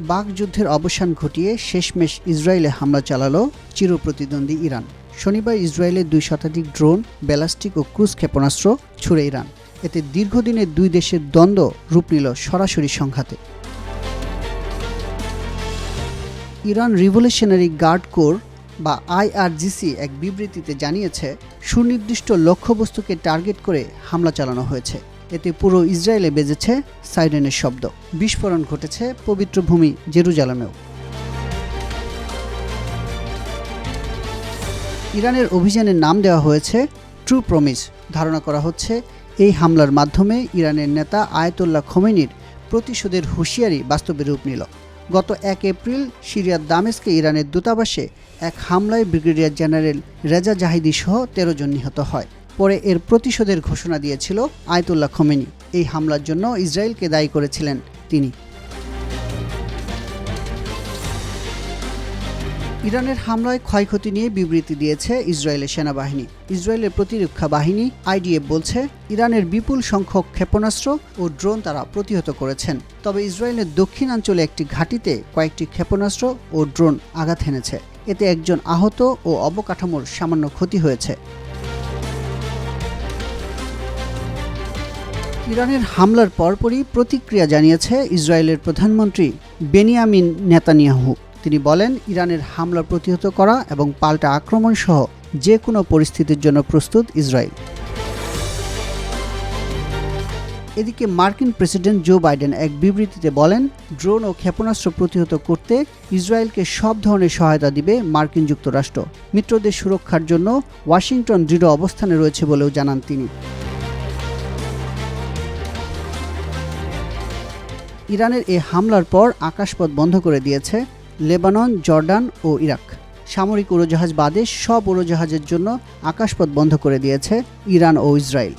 বাকযুদ্ধের অবসান ঘটিয়ে শেষমেশ ইসরায়েলে হামলা চালালো চিরপ্রতিদ্বন্দ্বী ইরান। শনিবার ইসরায়েলের দুই শতাধিক ড্রোন, ব্যালাস্টিক ও ক্রুজ ক্ষেপণাস্ত্র ছুড়ে ইরান। এতে দীর্ঘদিনের দুই দেশের দ্বন্দ্ব রূপ নিল সরাসরি সংঘাতে। ইরান রিভলিউশনারি গার্ড কোর বা আইআরজিসি এক বিবৃতিতে জানিয়েছে, সুনির্দিষ্ট লক্ষ্যবস্তুকে টার্গেট করে হামলা চালানো হয়েছে। এতে পুরো ইসরায়েলে বেজেছে সাইরেনের শব্দ। বিস্ফোরণ ঘটেছে পবিত্র ভূমি জেরুজালামেও। ইরানের অভিযানের নাম দেওয়া হয়েছে ট্রু প্রমিস। ধারণা করা হচ্ছে এই হামলার মাধ্যমে ইরানের নেতা আয়তুল্লাহ খোমেনির প্রতিশোধের হুঁশিয়ারি বাস্তবে রূপ নিল। গত এক এপ্রিল সিরিয়ার দামেস্কে ইরানের দূতাবাসে এক হামলায় ব্রিগেডিয়ার জেনারেল রেজা জাহিদি সহ তেরো জন নিহত হয়। পরে এর প্রতিশোধের ঘোষণা দিয়েছিল আয়তুল্লাহ খোমেনি। এই হামলার জন্য ইসরায়েলকে দায়ী করেছিলেন তিনি। ইরানের হামলায় ক্ষয়ক্ষতি নিয়ে বিবৃতি দিয়েছে ইসরায়েলের সেনাবাহিনী। ইসরায়েলের প্রতিরক্ষা বাহিনী, আইডিএফ বলছে, ইরানের বিপুল সংখ্যক ক্ষেপণাস্ত্র ও ড্রোন তারা প্রতিহত করেছেন। তবে ইসরায়েলের দক্ষিণাঞ্চলে একটি ঘাঁটিতে কয়েকটি ক্ষেপণাস্ত্র ও ড্রোন আঘাত হেনেছে এতে একজন আহত ও অবকাঠামোর সামান্য ক্ষতি হয়েছে। ইরানের হামলার পরপরই প্রতিক্রিয়া জানিয়েছে ইসরায়েলের প্রধানমন্ত্রী বেনিয়ামিন নেতানিয়াহু। তিনি বলেন, ইরানের হামলা প্রতিহত করা এবং পাল্টা আক্রমণ সহ যে কোনো পরিস্থিতির জন্য প্রস্তুত ইসরায়েল। এদিকে মার্কিন প্রেসিডেন্ট জো বাইডেন এক বিবৃতিতে বলেন, ড্রোন ও ক্ষেপণাস্ত্র প্রতিহত করতে ইসরায়েলকে সব ধরনের সহায়তা দিবে মার্কিন যুক্তরাষ্ট্র। মিত্রদের সুরক্ষার জন্য ওয়াশিংটন দৃঢ় অবস্থানে রয়েছে বলেও জানান তিনি। ইরানের এই হামলার পর আকাশপথ বন্ধ করে দিয়েছে লেবানন, জর্ডান ও ইরাক। সামরিক উড়োজাহাজ বাদে সব উড়োজাহাজের জন্য আকাশপথ বন্ধ করে দিয়েছে ইরান ও ইসরায়েল।